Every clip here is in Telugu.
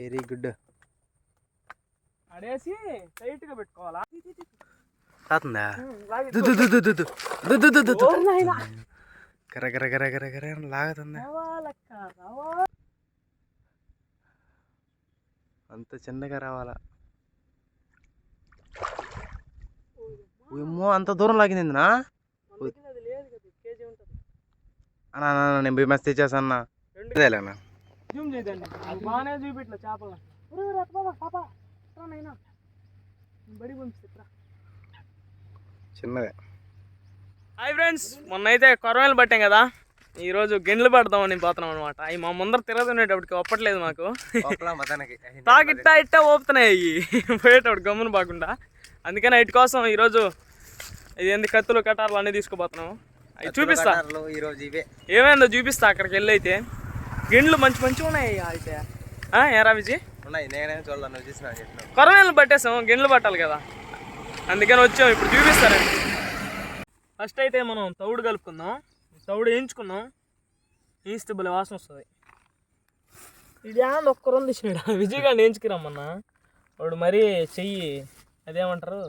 Very good. అడేసి టైట్గా పెట్టుకోవాలా? తాతుందా? కర కర కర కర కర లాగుతుందా? అంత చిన్నగా రావాలా? ఏమో అంత దూరం లాగిందినా అన్నా నేను బిమెస్ తెచ్చేసన్నా అదేలేనా జూమ్ బాగానే చూపిట్ల చేపలు. పాప. బడి పంపిస్తా చిన్నదే. హాయ్ ఫ్రెండ్స్ మొన్న అయితే కొరమేలు పట్టాం కదా. ఈరోజు గిన్నెలు పడదామని పోతున్నాం అనమాట అవి మా ముందర తిరుగుతునేటప్పటికి ఒప్పట్లేదు మాకు. తాకి ఇట్టా ఇట్టా ఓపుతున్నాయి అవి పోయేటప్పుడు గమ్మున బాకుండా అందుకని ఇటు కోసం ఈరోజు ఇది ఏంది కత్తులు కటార్లు అన్నీ తీసుకుపోతున్నాము అవి చూపిస్తా. ఈరోజు ఇవే. ఏమైందో చూపిస్తా అక్కడికి వెళ్ళి అయితే. గిన్నెలు మంచి మంచిగా ఉన్నాయి అయితే. ఆ, ఏరా విజయ్? ఉన్నాయి నేనే చూడాలి నువ్వు చూసిన కొరమేలు పట్టేసాం గిన్నెలు పట్టాలి కదా. అందుకని వచ్చాం ఇప్పుడు చూపిస్తారండి ఫస్ట్ అయితే మనం తౌడు కలుపుకుందాం. తౌడు వేయించుకుందాం. వేస్తే భలే వాసన వస్తుంది. ఇది ఆంది ఒక్క రెండు ఇచ్చినాడు విజయ్ గారిని వేయించుకురమ్మన్నా. వాడు మరీ చెయ్యి అదేమంటారు?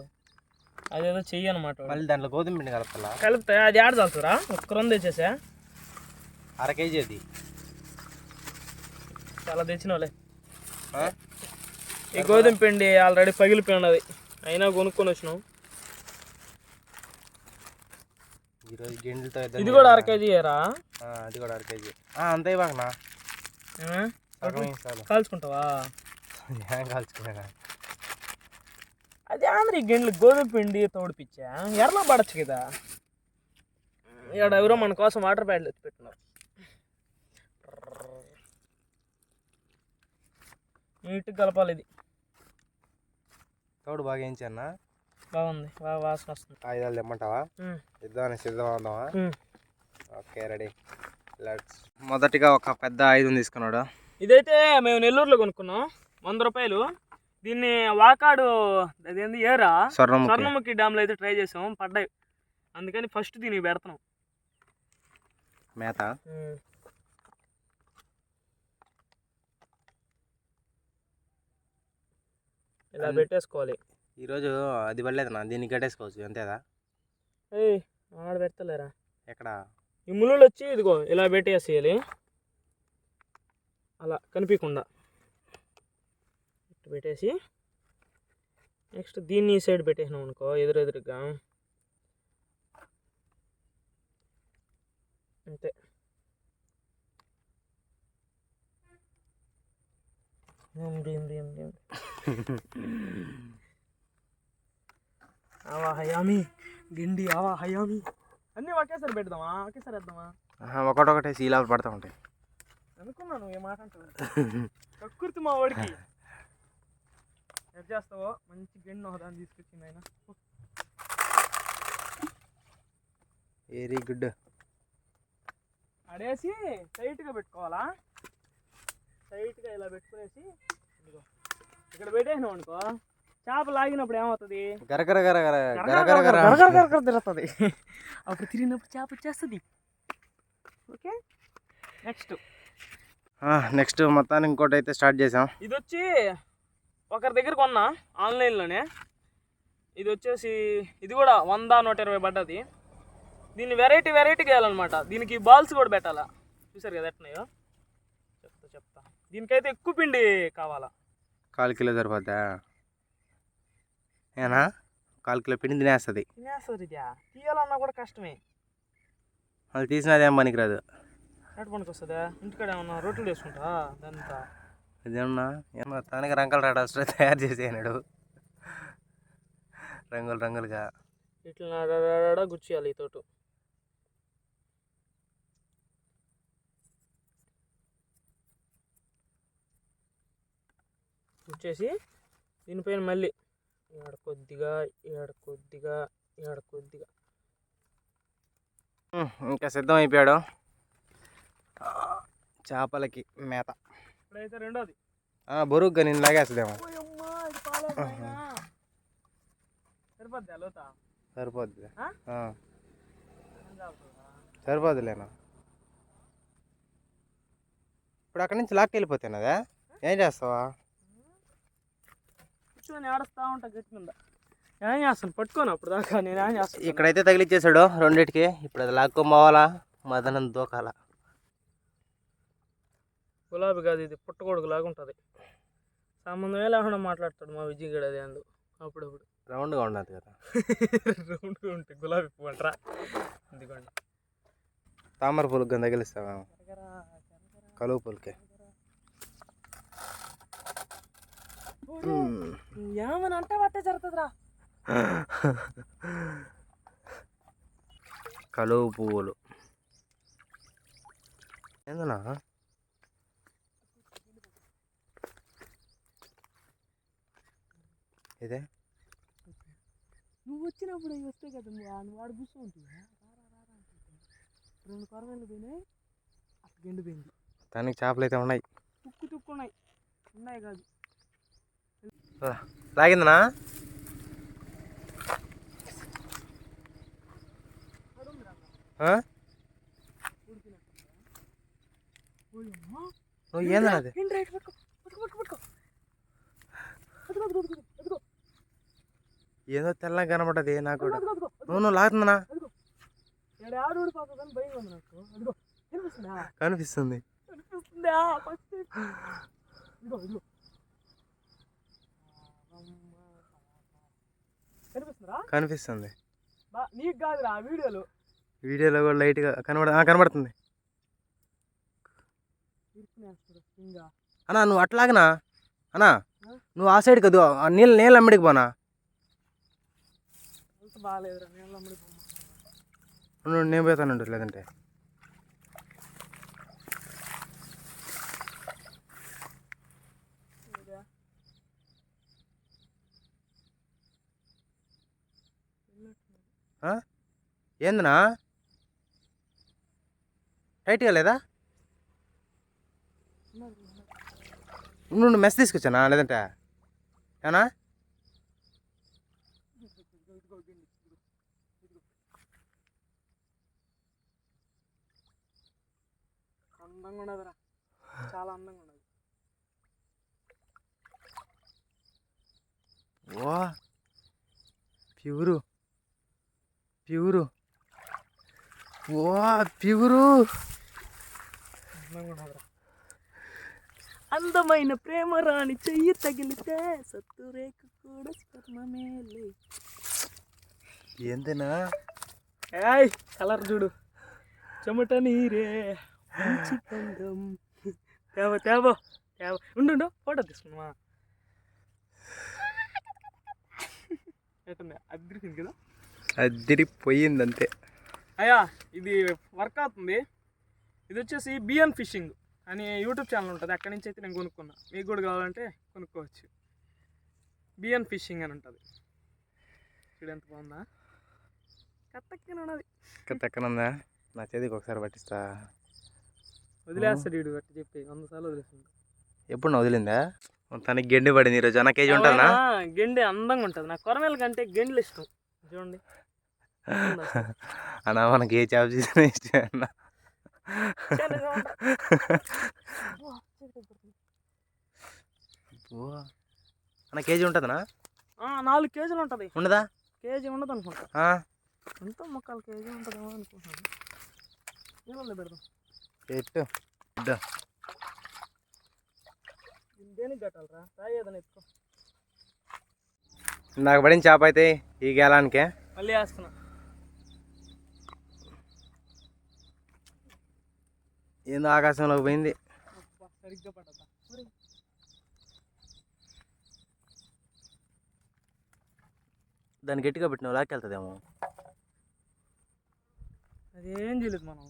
అదేదో చెయ్యి అనమాట. మళ్ళీ దాంట్లో గోధుమ పిండి కలపాలా కలిపితే అది ఆడ చల్తురా ఒక్క రెండు తెచ్చేసా? అర కేజీ అది. చాలా తెచ్చినోలే? ఈ గోధుమ పిండి ఆల్రెడీ పగిలిపోయి ఉన్నది అయినా కొనుక్కొని వచ్చినాం. ఈరోజు ఇది కూడా అర కేజీ అది కూడా అర కేజీ. ఆ, అంతే చాలు కాల్చుకుంటావా? కాల్చుకున్నా అది ఆంధ్ర ఈ గిన్నెలు గోధుమ పిండి తోడిపిచ్చా? ఎర్రలో పడచ్చు కదా. ఇక్కడ ఎవరో మన కోసం వాటర్ ప్యాడ్లు ఎత్తి పెట్టినారు నీట్గా కలపాలి ఇది. తోడు బాగా ఏంచన్నా బాగుంది. బాగా వాసన వస్తుంది. ఆయుధాలు తెమ్మంటావా? ఇద్దామని సిద్ధం అవుదామా ఉమ్. Okay ready. లెట్స్. మొదటిగా ఒక పెద్ద ఆయుధం తీసుకున్నాడు? ఇదైతే మేము నెల్లూరులో కొనుక్కున్నాం. వంద రూపాయలు. దీన్ని వాకాడు అదేంది ఏరా? స్వర్ణముఖి. స్వర్ణముఖి డ్యామ్లో అయితే ట్రై చేసాం. పడ్డాయి. అందుకని ఫస్ట్ దీనికి పెడతాం మేత? ఇలా పెట్టేసుకోవాలి? ఈరోజు అది పడలేదు నా దీన్ని కట్టేసుకోవచ్చు అంతేదా? ఏయ్ ఆడ పెడతలేరా? ఎక్కడ? ఈ ముళ్ళు వచ్చి ఇదిగో ఇలా పెట్టేసేయాలి. అలా కనిపించకుండా. ఇటు పెట్టేసి నెక్స్ట్ దీన్ని ఈ సైడ్ పెట్టేసినాం అనుకో ఎదురెదురుగా. అంతే. ఆవా హయామి గిండి ఆవా హయామి. అన్నీ ఒకేసారి పెడదామా? ఒకేసారి వేద్దామా? ఒకటొకటే శీలాలు పడతా ఉంటాయి. అనుకున్నాను ఏ మాట అంటావు? మా వాడికి. ఎట్ చేస్తావో? మంచి గిన్నె ఒకదాన్ని తీసుకొచ్చింది ఆయన. వెరీ గుడ్ అడేసి టైట్గా పెట్టుకోవాలా? టైట్గా ఇలా పెట్టుకునేసి ఇక్కడ పెట్టేసినాం అనుకో చేప లాగినప్పుడు ఏమవుతుంది? గరగర గరగర గరగర గరగర గర గరగర గరగర తిరుగుతుంది. అప్పుడు తిరిగినప్పుడు చేప వచ్చేస్తుంది. ఓకే? నెక్స్ట్ నెక్స్ట్ మొత్తానికి ఇంకోటి అయితే స్టార్ట్ చేసాం. ఇది వచ్చి ఒకరి దగ్గర కొన్నా ఆన్లైన్లోనే. ఇది వచ్చేసి ఇది కూడా వంద నూట ఇరవై పడ్డది. దీన్ని వెరైటీ వెరైటీ వేయాలన్నమాట. దీనికి బాల్స్ కూడా పెట్టాలా? చూసారు కదా చెప్తా దీనికైతే ఎక్కువ పిండి కావాలా? కాలు కిలో సరిపోద్దా? ఏనా? కాలు కిలో పిండి తినేస్తుంది. తినేస్తుంది తీయాలన్నా కూడా కష్టమే. అది తీసినది ఏం పనికిరాదు. ఎటు పనికి వస్తుందా ఇంటికాడ ఏమన్నా రొట్టెలు వేసుకుంటా దాంతా ఇదేమన్నా? ఏమన్నా తనకి రంగులు రాడాల్సి తయారు చేసేయనాడు రంగులు రంగులుగా. ఇట్లా గుచ్చేయాలి ఈ తోటు. గుచ్చేసి దీనిపైన మళ్ళీ ఏడ కొద్దిగా ఏడ కొద్దిగా ఏడ కొద్దిగా. ఇంకా సిద్ధం అయిపోయాడు చేపలకి మేత. ఇప్పుడైతే రెండోది. బరువుగా నేను లాగేస్తుందేమో. సరిపోద్ది లోత? సరిపోద్ది సరిపోద్దులేనా? ఇప్పుడు అక్కడి నుంచి లాక్కి వెళ్ళిపోతాను అదే ఏం చేస్తావా? కూర్చొని ఆడుస్తా ఉంటా గట్టి మీద. ఏం చేస్తాను పట్టుకోను అప్పుడు దాకా? నేను ఏం చేస్తాను ఇక్కడైతే తగిలిచ్చేసాడు రెండిటికి. ఇప్పుడు అది లాక్కొని పోవాలా మదనం దూకాల. గులాబీ కాదు ఇది పుట్టగొడుగు లాగా ఉంటుంది. సంబంధమే లేకుండా మాట్లాడతాడు మా విజయ్ గడ అది అందు. అప్పుడప్పుడు. రౌండ్గా ఉండదు కదా. రౌండ్గా ఉంటాయి గులాబీ పువ్వు అంటారా? ఇదిగోండి. తామర పూలకు తగిలిస్తావా కలువ పూలకి. ఏమని అంటే పట్టే జరుగుతుందిరా? కలువ పువ్వులు. ఏందన్నా? ఇదే? నువ్వు వచ్చినప్పుడు అవి వస్తాయి కదా నువ్వు వాడు కూర్చో ఉంటుంది రెండు కొరవేళ్ళు పోయినాయి అక్కడ ఎండిపోయింది దానికి చేపలు అయితే ఉన్నాయి. తుక్కు తుక్కు ఉన్నాయి ఉన్నాయి కాదు. లాగిందనా? నువ్వు ఏందన్నా అది ఏదో తెల్లగా కనబడ్డది నాకు కూడా. నువ్వు నువ్వు లాగుతుందనా కనిపిస్తుందా? కనిపిస్తుంది? నీకు కాదురా వీడియోలో. వీడియోలో కూడా లైట్గా కనబడ కనబడుతుంది. అన్నా నువ్వు అట్లాగనా? అన్నా నువ్వు ఆ సైడ్ కదు నీళ్ళు నీళ్ళు అమ్మడికి పోనా? బాగాలేదురా నేను అమ్మడి నువ్వు నేను పోతాను లేదంటే ఆ? ఏందనా టైట్గా లేదా? నువ్వు మెస్ తీసుకొచ్చానా? లేదంటే? ఏనా అందంగా ఉండదురా చాలా అందంగా ఉండదు వా ప్యూరు. ప్యూరు. వా ప్యూరు. అందమైన ప్రేమ రాణి చెయ్యి తగిలితే సత్తు రేఖ కూడా స్వర్ణమేలే ఏందనా? ఏయ్ కలర్ చూడు. చెమట నీరే మంచి గంధం తేవ తేవ తేవ. ఉండు ఉండు, ఫోటో తీసుకున్నామా ఎట్టుంది అద్దరికింది కదా? అదిరిపోయింది అంతే అయ్యా ఇది వర్క్ అవుతుంది. ఇది వచ్చేసి బిఎన్ ఫిషింగ్ అని యూట్యూబ్ ఛానల్ ఉంటుంది. అక్కడి నుంచి అయితే నేను కొనుక్కున్నా. మీకు కూడా కావాలంటే కొనుక్కోవచ్చు. బిఎన్ ఫిషింగ్ అని ఉంటుంది. చూడు ఎంత బాగుందా? కత్తక్కిన ఉన్నది ఎక్కనుందా నా చేతికి ఒకసారి పట్టిస్తా. వదిలేస్తాడు వీడు అట్టు చెప్పి. వంద సార్లు వదిలేస్తుంది ఎప్పుడు నా వదిలిందా? తనకి గెండి పడింది ఈరోజు. అన్న కేజీ ఉంటుందా గెండి అందంగా ఉంటుంది. నాకు కొరమేల కంటే గెండ్లు ఇష్టం. చూడండి. ఉందా? అన్న మనకి ఏ చేప చేసినా ఇష్టం అన్న. అన్న కేజీ ఉంటుందనా ఆ, నాలుగు కేజీలు ఉంటుంది. ఉండదా? కేజీ ఉండదు అనుకుంటా. ఎంతో ముక్కాలు కేజీ ఉంటుందేమో అనుకుంటున్నాను నీళ్ళలో పెడదాం పెట్టు. దేనికి కట్టాలరా రాయి ఏదైనా ఎత్తుకో. నాకు పడిన చేప అయితే ఈ గేలానికే. మళ్ళీ వేస్తున్నా. ఏందో ఆకాశంలోకి పోయింది. సరిగ్గా పట్టదా దాన్ని గట్టిగా పెట్టిన లాక్కెళ్తుందేమో అదేం చేయలేదు మనం.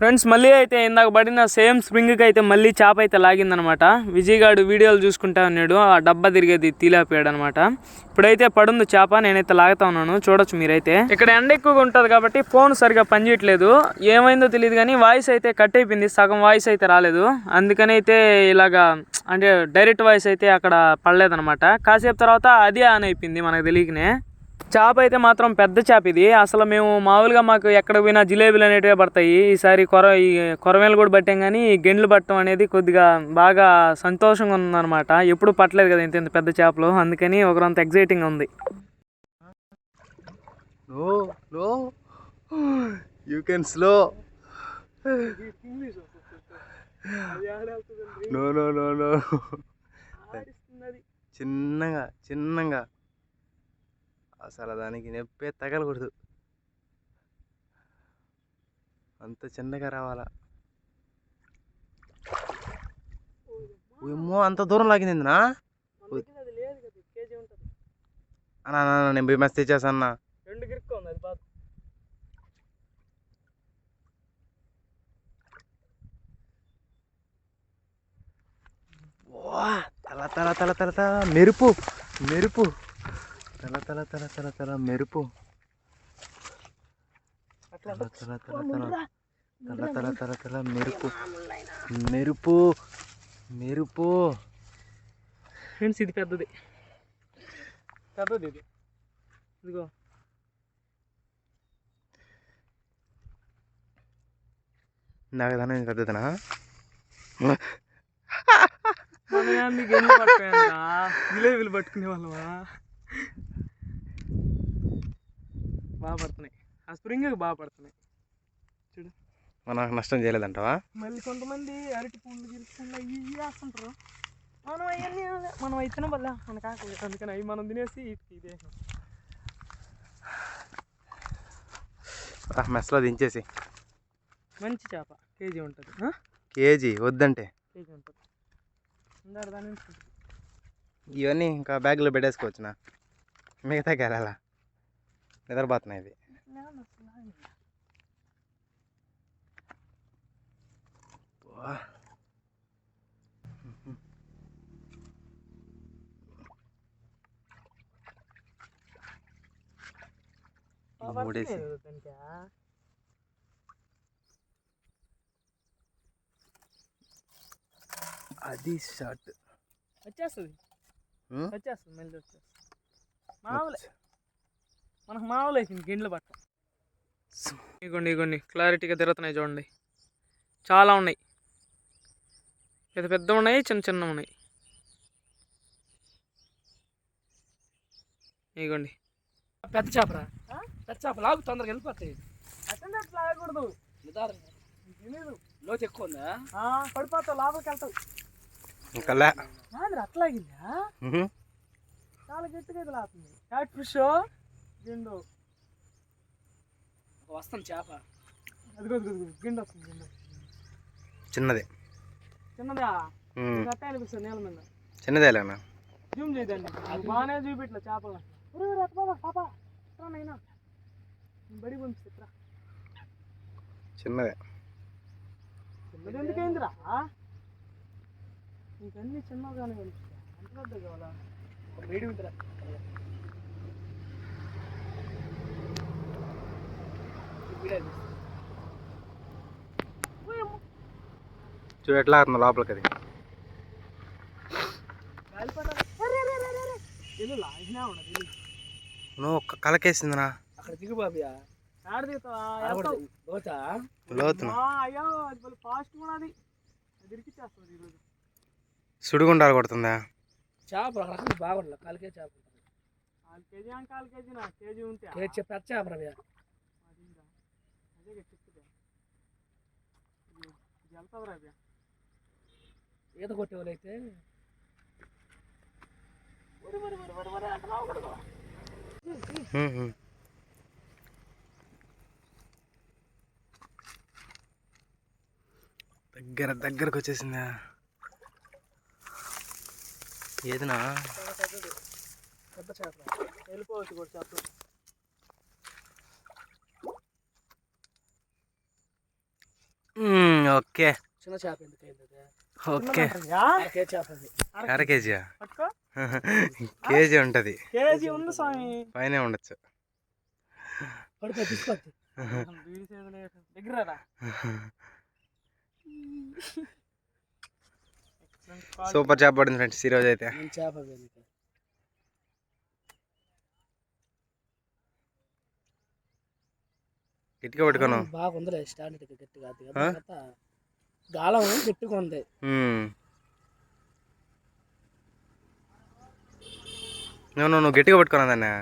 ఫ్రెండ్స్ మళ్ళీ అయితే ఇందాక పడిన సేమ్ స్ప్రింగ్కి అయితే మళ్ళీ చేప అయితే లాగిందనమాట. విజయగాడు వీడియోలు చూసుకుంటా ఉన్నాడు. ఆ డబ్బా తిరిగేది తీలాపాడు అనమాట ఇప్పుడైతే పడుంది చేప నేనైతే లాగుతా ఉన్నాను. చూడొచ్చు మీరైతే. ఇక్కడ ఎండ ఎక్కువగా ఉంటుంది కాబట్టి ఫోన్ సరిగా పనిచేయట్లేదు. ఏమైందో తెలియదు కానీ వాయిస్ అయితే కట్ అయిపోయింది. సగం వాయిస్ అయితే రాలేదు. అందుకని అయితే ఇలాగా అంటే డైరెక్ట్ వాయిస్ అయితే అక్కడ పడలేదనమాట. కాసేపు తర్వాత అది ఆన్ అయిపోయింది మనకు తెలియకనే. చేప అయితే మాత్రం పెద్ద చేప ఇది. అసలు మేము మామూలుగా మాకు ఎక్కడ పోయినా జిలేబీలు అనేటివి పడతాయి. ఈసారి కొర ఈ కొరమేలు కూడా పట్టాం కానీ ఈ గెండ్లు పట్టడం అనేది కొద్దిగా బాగా సంతోషంగా ఉందన్నమాట. ఎప్పుడు పట్టలేదు కదా ఇంత ఇంత పెద్ద చేపలు. అందుకని ఒకరంత ఎగ్జైటింగ్ ఉంది. No no you can slow no no no no చిన్నగా చిన్నగా. అసలు దానికి నొప్పే తగలకూడదు. అంత చిన్నగా రావాలా? ఏమో అంత దూరం లాగింది నా అన్నా నేను పోయి మస్తు తెచ్చేసా అన్న. రెండు గిరుక్కు ఉంది అది బాగా తల తల తల తల తల మెరుపు మెరుపు. తల తల తల తల తల మెరుపు. తల తల తల తల తల తల తల తల మెరుపు. మెరుపు. మెరుపు. ఫ్రెండ్స్ ఇది పెద్దది. పెద్దది ఇది. ఇదిగో. నాకు దాని పెద్దదనా? జిలేబీలు పట్టుకునే వాళ్ళమా? బాగా పడుతున్నాయి ఆ స్ప్రింగ్ బాగా పడుతున్నాయి చూడు. మనకు నష్టం చేయలేదంటావా? మళ్ళీ కొంతమంది అరటి పండ్లు గిరుకుండా ఇవి వేస్తుంటారు. మనం అవన్నీ మనం అవి తినబల్లా మన కాకలేదు అందుకని అవి మనం తినేసి ఇదే. మెస్లో దించేసి. మంచి చేప. కేజీ ఉంటుంది? కేజీ వద్దంటే. కేజీ ఉంటుంది. ఇవన్నీ ఇంకా బ్యాగ్లో పెట్టేసుకోవచ్చునా? మిగతా కేరాల నిద్రపోతున్నాయి వా. మూడేసి. అది షార్ట్. వచ్చేస్తుంది. వచ్చేస్తుంది మళ్ళీ వచ్చేస్తుంది. మామూలే. మనకు మామూలు అయిపోయింది గిన్నెలు పట్ట. ఇగోండి ఇగోండి. క్లారిటీగా తిరుగుతున్నాయి చూడండి. చాలా ఉన్నాయి. పెద్ద పెద్ద ఉన్నాయి చిన్న చిన్న ఉన్నాయి. ఇగోండి. పెద్ద చేపరా? పెద్ద చేప లాగు తొందరగా వెళ్ళిపోతాయి. అటెండ్ లాగకూడదు. తెలీదు లోతు ఎక్కువ ఉందా? పడిపోతావు లోపలికి వెళ్తావు. అట్లాగిందా. చాలా గట్టిగా ఇది లాగుతుంది క్యాట్ ఫిష్? గిండు. ఒక వస్తాం చేప. అదిగో, గిండు వస్తుంది గిండు. చిన్నది. చిన్నదా. గట్ట అనిపిస్తుంది నేల మీద. చిన్నదేలేనా జూమ్ చేయదండి. బాగానే చూపెట్ల చేపలు ఒరే, బాబా, పాప. నేను బడి పంపిస్తా చిన్నదే. చిన్నది ఎందుకైందిరా నీకన్నీ చిన్నగానే కనిపిస్తాయి అంత పెద్ద కావాలా? వేడి ఉందిరా. చూడు ఎట్లా అవుతుంది లోపలికి అది నువ్వు ఒక్క కలకేసిందినా? అక్కడ సుడిగుండాలు కొడుతుందా? చేపలు బాగుండాలి. బాగుండదు కేజీ చేపలు. కేజీ కేజీ ఉంటే. పెద్ద చేపలు ఈత కొట్టే వాళ్ళు అయితే. దగ్గర దగ్గరకు వచ్చేసిందా? ఏదినా పెద్ద చేప. వెళ్ళిపోవచ్చు కూడా చెప్పు ఓకే. ఓకే. అర కేజీ కేజీ. ఉంటది. పైన ఉండొచ్చు. సూపర్ చేప పడింది ఫ్రెండ్స్ ఈరోజు అయితే. చేప గట్టిగా పెట్టుకున్నాం బాగుందిలే స్టాండర్డ్ గట్టిగా. గాలం ఉమ్. నువ్వు నువ్వు గట్టిగా పట్టుకున్నా దాన్ని.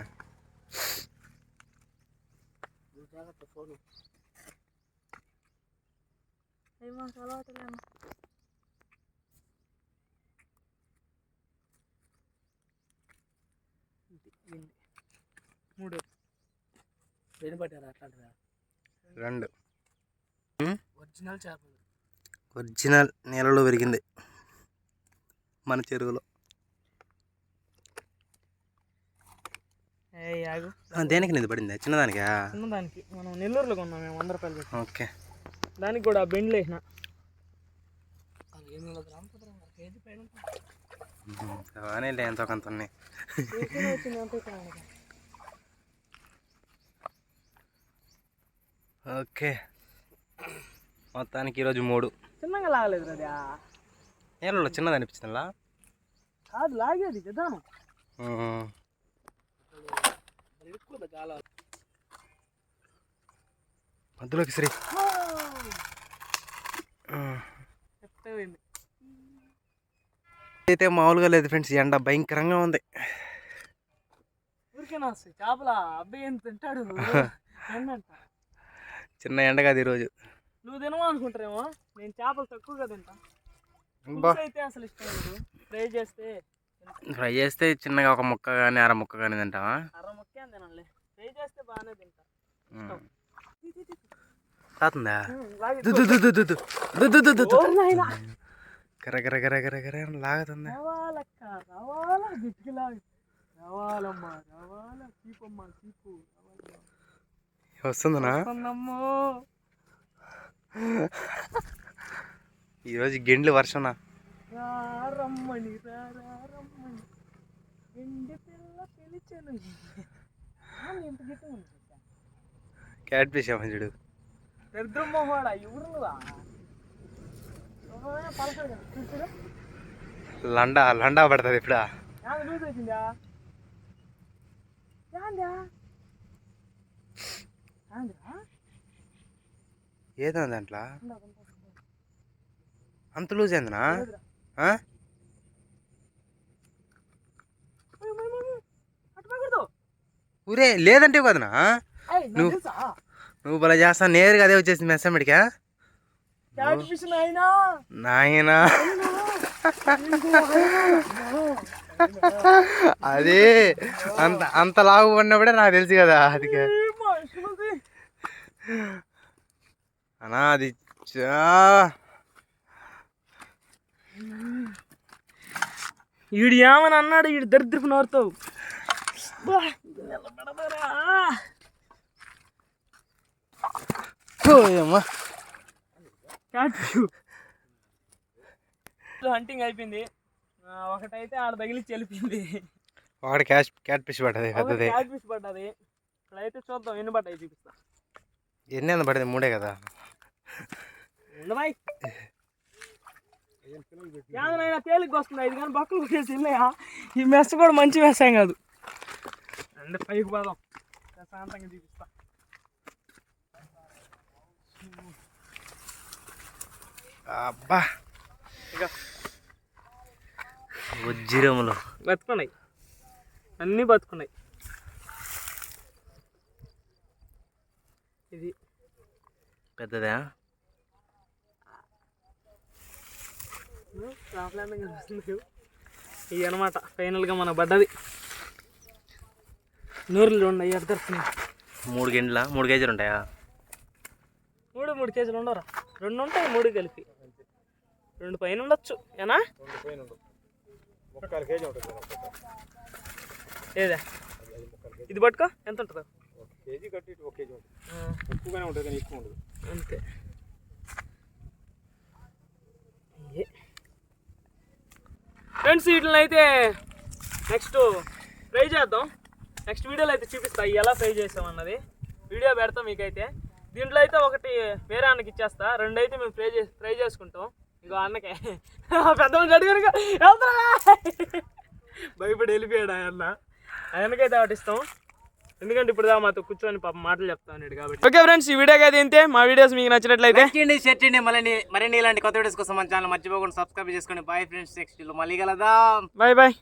మూడు. దేని పట్టారు అట్లాంటిదా? రెండు. ఒరిజినల్ చేపలు. ఒరిజినల్ నీళ్ళలో పెరిగింది మన చెరువులో. దేనికి నిధి పడింది? చిన్నదానికా? చిన్నదానికి. మనం నెల్లూరులో కొన్నాం మేము వంద రూపాయలు పెట్టి. ఓకే. దానికి కూడా బెండ్లు వేసిన. బాగానే ఎంతో కొంత ఉన్నాయి. ఓకే. మొత్తానికి ఈరోజు మూడు. చిన్నగా లాగలేదు అది నీళ్ళలో చిన్నది అనిపించిందా కాదు లాగేది విధానం మధ్యలోకి శ్రీ అయితే మామూలుగా లేదు ఫ్రెండ్స్ ఎండ భయంకరంగా ఉంది. చేపల అబ్బాయి తింటాడు? చిన్న ఎండ కాదు ఈరోజు. నువ్వు తినవా అనుకుంటారేమో? నేను చేపలు తక్కువగా తింటా. పులుసు అయితే అసలు ఇష్టం లేదు. ఫ్రై చేస్తే. ఫ్రై చేస్తే చిన్నగా ఒక ముక్క కానీ అర ముక్క కానీ తింటావా? అర ముక్కే అని తినాలి ఫ్రై చేస్తే బాగానే తింటా. తాతుందా? లాగుతుంది? రావాలక్క రావాలా లాగు రావాలమ్మా రావాలా చీపమ్మా చీపు. వస్తుందనా? వస్తుందమ్మో. ఈరోజు గిండ్లు వర్షనా రా రమ్మని రమ్మని. ఎండి పిల్ల పిలిచెను. ఎంత. క్యాట్ ఫిష్ చూడు. లండా లండా పడుతుంది ఇప్పుడా? లూజ్ వచ్చిందా ఏదో దాంట్లో. అంత లూజ్ ఏందనా పోకూడదు. ఊరే లేదంటే కదనా నువ్వు-? నువ్వు భలే చేస్తావు. నేరుగా అదే వచ్చేసింది మెస్సమ్మడికా నాయనా. అది అంత అంత లావు పడినప్పుడే నాకు తెలుసు కదా అది. అనా అది ఈడు ఏమని అన్నాడు? ఈడు దరిద్రపు ఫిష్ హంటింగ్ అయిపోయింది. ఒకటైతే ఆడ తగిలిచ్చి వెళ్ళిపోయింది. ఒకటి క్యాష్ క్యాట్ ఫిష్ పడ్డది పెద్దది. క్యాట్ ఫిష్ పడ్డది. ఇక్కడైతే చూద్దాం ఎన్ని పడ్డాయి చూపిస్తా. ఎన్ని పడింది మూడే కదా. ఉండబాయ్ ఏదైనా తేలిగ్గా వస్తుంది. ఇది కానీ బక్కలు కొట్టేసి వెళ్ళాయా ఈ మెస్ కూడా మంచి మెస్ ఏం కాదు. అంటే పైకి పోదాం. ప్రశాంతంగా చూపిస్తా. అబ్బా. ఇక వజ్జిరములు బతుకున్నాయి. అన్నీ బతుకున్నాయి. ఇది. పెద్దదా? ప్రాబ్లం కనిపిస్తుంది ఇవి అనమాట ఫైనల్గా మన పడ్డది నూరులు ఉన్నాయి ఎడతరుస్తున్నాయి మూడు గిండ్ల? మూడు కేజీలు ఉంటాయా? మూడు మూడు కేజీలు ఉండరా రెండు ఉంటాయి మూడు కలిపి. రెండు పైన ఉండొచ్చు ఏనా? ఏదా? ఇది పట్టుకో ఎంత ఉంటుందో? కేజీ కట్టి ఒక కేజీ ఉంటుంది. ఎక్కువగానే ఉంటుంది కానీ ఎక్కువ ఉండదు. అంతే. ఫ్రెండ్స్ వీటిని అయితే నెక్స్ట్ ఫ్రై చేద్దాం. నెక్స్ట్ వీడియోలో అయితే చూపిస్తా ఎలా ఫ్రై చేసామన్నది వీడియో పెడతాం మీకైతే. దీంట్లో అయితే ఒకటి వేరే అన్నకి ఇచ్చేస్తా. రెండు అయితే మేము ఫ్రై చేసి ఫ్రై చేసుకుంటాం. ఇంకో అన్నకే. పెద్ద అడిగారు వెళ్తారా! భయపడి వెళ్ళిపోయాడు ఆయన. ఆయనకైతే ఒకటి ఇస్తాం. ఎందుకంటే ఇప్పుడు దా మాతో కూర్చొని పాప మాటలు చెప్తాను కాబట్టి. ఓకే ఫ్రెండ్స్ ఈ వీడియోకి అయితే ఇంతే. మా వీడియోస్ మీకు నచ్చినట్లయితే చేయండి షేర్ చేయండి. మళ్ళీ మరిన్ని ఇలాంటి కొత్త వీడియోస్ కోసం మన ఛానల్ మర్చిపోకుండా సబ్స్క్రైబ్ చేసుకోండి బాయ్ ఫ్రెండ్స్ నెక్స్ట్ మళ్ళీ కలదా బాయ్ బాయ్